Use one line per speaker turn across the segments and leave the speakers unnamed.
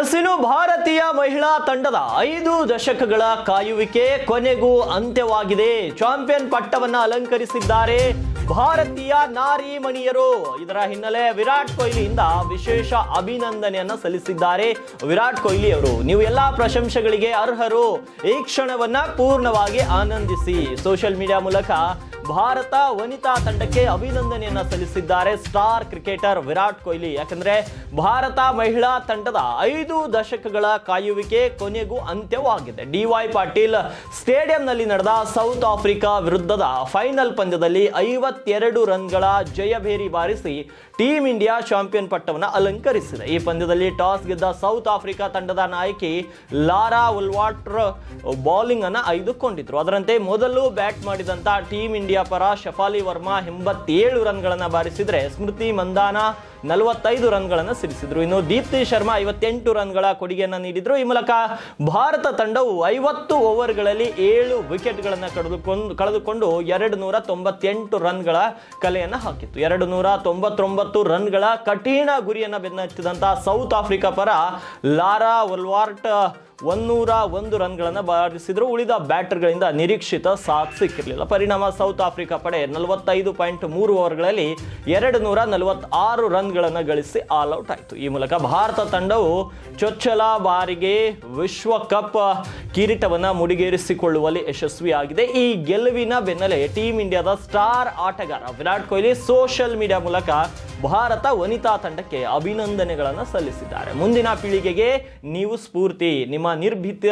S ಭಾರತೀಯ ಮಹಿಳಾ ತಂಡದ ಐದು ದಶಕಗಳ ಕಾಯುವಿಕೆ ಕೊನೆಗೂ ಅಂತ್ಯವಾಗಿದೆ. ಚಾಂಪಿಯನ್ ಪಟ್ಟವನ್ನ ಅಲಂಕರಿಸಿದ್ದಾರೆ ಭಾರತೀಯ ನಾರಿ ಮಣಿಯರು. ಇದರ ಹಿನ್ನೆಲೆ ವಿರಾಟ್ ಕೊಹ್ಲಿಯಿಂದ ವಿಶೇಷ ಅಭಿನಂದನೆಯನ್ನ ಸಲ್ಲಿಸಿದ್ದಾರೆ. ವಿರಾಟ್ ಕೊಹ್ಲಿ ಅವರು, ನೀವು ಎಲ್ಲಾ ಪ್ರಶಂಸೆಗಳಿಗೆ ಅರ್ಹರು. ಈ ಕ್ಷಣವನ್ನ ಪೂರ್ಣವಾಗಿ ಆನಂದಿಸಿ. ಸೋಷಿಯಲ್ ಮೀಡಿಯಾ ಮೂಲಕ ಭಾರತ ವನಿತಾ ತಂಡಕ್ಕೆ ಅಭಿನಂದನೆಯನ್ನ ಸಲ್ಲಿಸಿದ್ದಾರೆ. Star cricketer Virat Kohli. ಯಾಕಂದ್ರೆ ಭಾರತ ಮಹಿಳಾ ತಂಡದ ಐದು ದಶಕಗಳ ಕಾಯುವಿಕೆ ಕೊನೆಗೂ ಅಂತ್ಯವಾಗಿದೆ. ಡಿ ವೈ ಪಾಟೀಲ್ ಸ್ಟೇಡಿಯಂನಲ್ಲಿ ನಡೆದ ಸೌತ್ ಆಫ್ರಿಕಾ ವಿರುದ್ಧದ ಫೈನಲ್ ಪಂದ್ಯದಲ್ಲಿ ಐವತ್ತೆರಡು ರನ್ಗಳ ಜಯಭೇರಿ ಬಾರಿಸಿ ಟೀಂ ಇಂಡಿಯಾ ಚಾಂಪಿಯನ್ ಪಟ್ಟವನ್ನು ಅಲಂಕರಿಸಿದೆ. ಈ ಪಂದ್ಯದಲ್ಲಿ ಟಾಸ್ ಗೆದ್ದ ಸೌತ್ ಆಫ್ರಿಕಾ ತಂಡದ ನಾಯಕಿ ಲಾರಾ ಉಲ್ವಾಟ್ರ್ ಬೌಲಿಂಗ್ ಅನ್ನು ಆಯ್ದುಕೊಂಡಿದ್ರು. ಅದರಂತೆ ಮೊದಲು ಬ್ಯಾಟ್ ಮಾಡಿದಂತ ಟೀಂ ಇಂಡಿಯಾ ಪರ ಶಫಾಲಿ ವರ್ಮಾ ಎಂಬತ್ತೇಳು ರನ್ಗಳನ್ನು ಬಾರಿಸಿದರೆ ಸ್ಮೃತಿ ಮಂದಾನ ನಲವತ್ತೈದು ರನ್ಗಳನ್ನು ಸಿಡಿಸಿದ್ರು. ಇನ್ನು ದೀಪ್ತಿ ಶರ್ಮಾ ಐವತ್ತೆಂಟು ರನ್ಗಳ ಕೊಡುಗೆಯನ್ನು ನೀಡಿದ್ರು. ಈ ಮೂಲಕ ಭಾರತ ತಂಡವು ಐವತ್ತು ಓವರ್ಗಳಲ್ಲಿ ಏಳು ವಿಕೆಟ್ಗಳನ್ನು ಕಳೆದುಕೊಂಡು ಕಳೆದುಕೊಂಡು ಎರಡು ನೂರ ತೊಂಬತ್ತೆಂಟು ರನ್ಗಳ ಕಲೆಯನ್ನು ಹಾಕಿತ್ತು. ಎರಡು ನೂರ ತೊಂಬತ್ತೊಂಬತ್ತು ರನ್ಗಳ ಕಠಿಣ ಗುರಿಯನ್ನು ಬೆನ್ನಚ್ಚಿದಂತಹ ಸೌತ್ ಆಫ್ರಿಕಾ ಪರ ಲಾರಾ ಒಲ್ವಾರ್ಟ್ ಒನ್ನೂರ ಒಂದು ರನ್ಗಳನ್ನು ಬಾರಿಸಿದ್ರು. ಉಳಿದ ಬ್ಯಾಟರ್ಗಳಿಂದ ನಿರೀಕ್ಷಿತ ಸಾಥ್ ಸಿಕ್ಕಿರಲಿಲ್ಲ. ಪರಿಣಾಮ ಸೌತ್ ಆಫ್ರಿಕಾ ಪಡೆ ನಲವತ್ತೈದು ಪಾಯಿಂಟ್ ಮೂರು ಓವರ್ಗಳಲ್ಲಿ ಎರಡು ನೂರ ನಲವತ್ತಾರು ರನ್ಗಳನ್ನು ಗಳಿಸಿ ಆಲ್ ಔಟ್ ಆಯಿತು. ಈ ಮೂಲಕ ಭಾರತ ತಂಡವು ಚೊಚ್ಚಲ ಬಾರಿಗೆ ವಿಶ್ವಕಪ್ ಕಿರೀಟವನ್ನು ಮುಡಿಗೇರಿಸಿಕೊಳ್ಳುವಲ್ಲಿ ಯಶಸ್ವಿಯಾಗಿದೆ. ಈ ಗೆಲುವಿನ ಬೆನ್ನಲ್ಲೇ ಟೀಂ ಇಂಡಿಯಾದ ಸ್ಟಾರ್ ಆಟಗಾರ ವಿರಾಟ್ ಕೊಹ್ಲಿ ಸೋಷಿಯಲ್ ಮೀಡಿಯಾ ಮೂಲಕ ಭಾರತ ವನಿತಾ ತಂಡಕ್ಕೆ ಅಭಿನಂದನೆಗಳನ್ನು ಸಲ್ಲಿಸಿದ್ದಾರೆ. ಮುಂದಿನ ಪೀಳಿಗೆಗೆ ನೀವು ಸ್ಫೂರ್ತಿ, ನಿಮ್ಮ ನಿರ್ಭೀತ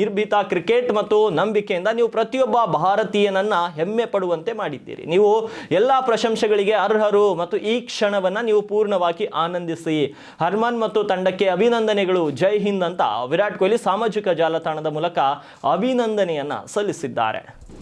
ನಿರ್ಭೀತ ಕ್ರಿಕೆಟ್ ಮತ್ತು ನಂಬಿಕೆಯಿಂದ ನೀವು ಪ್ರತಿಯೊಬ್ಬ ಭಾರತೀಯನನ್ನ ಹೆಮ್ಮೆ ಪಡುವಂತೆ ಮಾಡಿದ್ದೀರಿ. ನೀವು ಎಲ್ಲ ಪ್ರಶಂಸೆಗಳಿಗೆ ಅರ್ಹರು ಮತ್ತು ಈ ಕ್ಷಣವನ್ನ ನೀವು ಪೂರ್ಣವಾಗಿ ಆನಂದಿಸಿ. ಹರ್ಮನ್ ಮತ್ತು ತಂಡಕ್ಕೆ ಅಭಿನಂದನೆಗಳು. ಜೈ ಹಿಂದ್ ಅಂತ ವಿರಾಟ್ ಕೊಹ್ಲಿ ಸಾಮಾಜಿಕ ಜಾಲತಾಣದ ಮೂಲಕ ಅಭಿನಂದನೆಯನ್ನ ಸಲ್ಲಿಸಿದ್ದಾರೆ.